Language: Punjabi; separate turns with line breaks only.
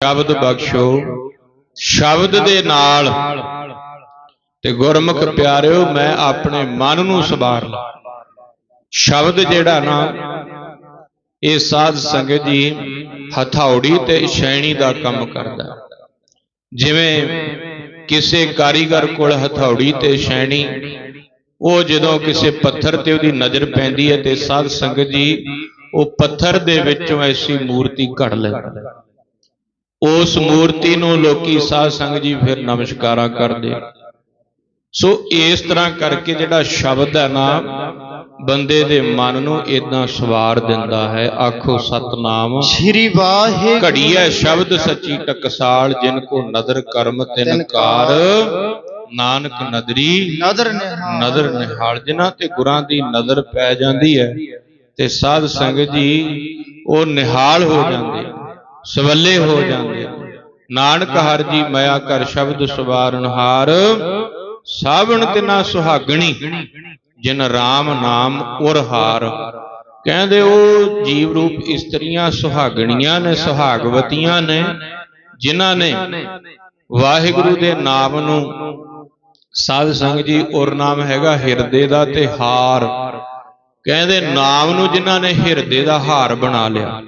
ਸ਼ਬਦ ਬਖਸ਼ੋ। ਸ਼ਬਦ ਦੇ ਨਾਲ ਤੇ ਗੁਰਮੁਖ ਪਿਆਰਿਓ, ਮੈਂ ਆਪਣੇ ਮਨ ਨੂੰ ਸਵਾਰ ਲਾ। ਸ਼ਬਦ ਜਿਹੜਾ ਨਾ, ਇਹ ਸਾਧ ਸੰਗਤ ਜੀ ਹਥੌੜੀ ਤੇ ਸ਼ੈਣੀ ਦਾ ਕੰਮ ਕਰਦਾ। ਜਿਵੇਂ ਕਿਸੇ ਕਾਰੀਗਰ ਕੋਲ ਹਥੌੜੀ ਤੇ ਛੈਣੀ ਉਹ ਜਦੋਂ ਕਿਸੇ ਪੱਥਰ ਤੇ ਉਹਦੀ ਨਜ਼ਰ ਪੈਂਦੀ ਹੈ ਤੇ ਸਾਧ ਸੰਗਤ ਜੀ, ਉਹ ਪੱਥਰ ਦੇ ਵਿੱਚੋਂ ਐਸੀ ਮੂਰਤੀ ਘੜ ਲੈਂਦਾ ਉਸ ਮੂਰਤੀ ਨੂੰ ਲੋਕੀ ਸਾਧ ਸੰਗਤ ਜੀ ਫਿਰ ਨਮਸਕਾਰਾਂ ਕਰਦੇ। ਸੋ ਇਸ ਤਰ੍ਹਾਂ ਕਰਕੇ ਜਿਹੜਾ ਸ਼ਬਦ ਹੈ ਨਾ ਬੰਦੇ ਦੇ ਮਨ ਨੂੰ ਇਦਾਂ ਸਵਾਰ ਦਿੰਦਾ ਹੈ ਆਖੋ ਸਤਨਾਮ।
ਸ਼੍ਰੀ ਵਾਹਿਗੁਰੂ।
ਘੜੀ ਹੈ ਸ਼ਬਦ ਸੱਚੀ ਟਕਸਾਲ ਜਿਨ ਕੋ ਨਦਰ ਕਰਮ ਤਿਨ ਕਾਰ। ਨਾਨਕ ਨਦਰੀ
ਨਦਰ ਨਿਹਾਲ।
ਨਦਰ ਨਿਹਾਲ ਜਿਨ੍ਹਾਂ ਤੇ ਗੁਰਾਂ ਦੀ ਨਜ਼ਰ ਪੈ ਜਾਂਦੀ ਹੈ ਤੇ ਸਾਧ ਸੰਗਤ ਜੀ ਉਹ ਨਿਹਾਲ ਹੋ ਜਾਂਦੇ ਸਵੱਲੇ ਹੋ ਜਾਂਦੇ ਨਾਨਕ ਹਰ ਜੀ ਮਾਇਆ ਕਰ ਸ਼ਬਦ ਸਵਾਰਨ ਹਾਰ, ਸਾਵਣ ਤਿਨਾ ਸੁਹਾਗਣੀ, ਜਿਨ RAM ਨਾਮ ਉਰ ਹਾਰ। ਕਹਿੰਦੇ ਉਹ ਜੀਵ ਰੂਪ ਇਸਤਰੀਆਂ ਸੁਹਾਗਣੀਆਂ ਨੇ, ਸੁਹਾਗਵਤੀਆਂ ਨੇ, ਜਿਨ੍ਹਾਂ ਨੇ ਵਾਹਿਗੁਰੂ ਦੇ ਨਾਮ ਨੂੰ ਸਾਧ ਸੰਗਤ ਜੀ, ਉਰ ਨਾਮ ਹੈਗਾ ਹਿਰਦੇ ਦਾ ਤੇ ਹਾਰ। ਕਹਿੰਦੇ ਨਾਮ ਨੂੰ ਜਿਨ੍ਹਾਂ ਨੇ ਹਿਰਦੇ ਦਾ ਹਾਰ ਬਣਾ ਲਿਆ।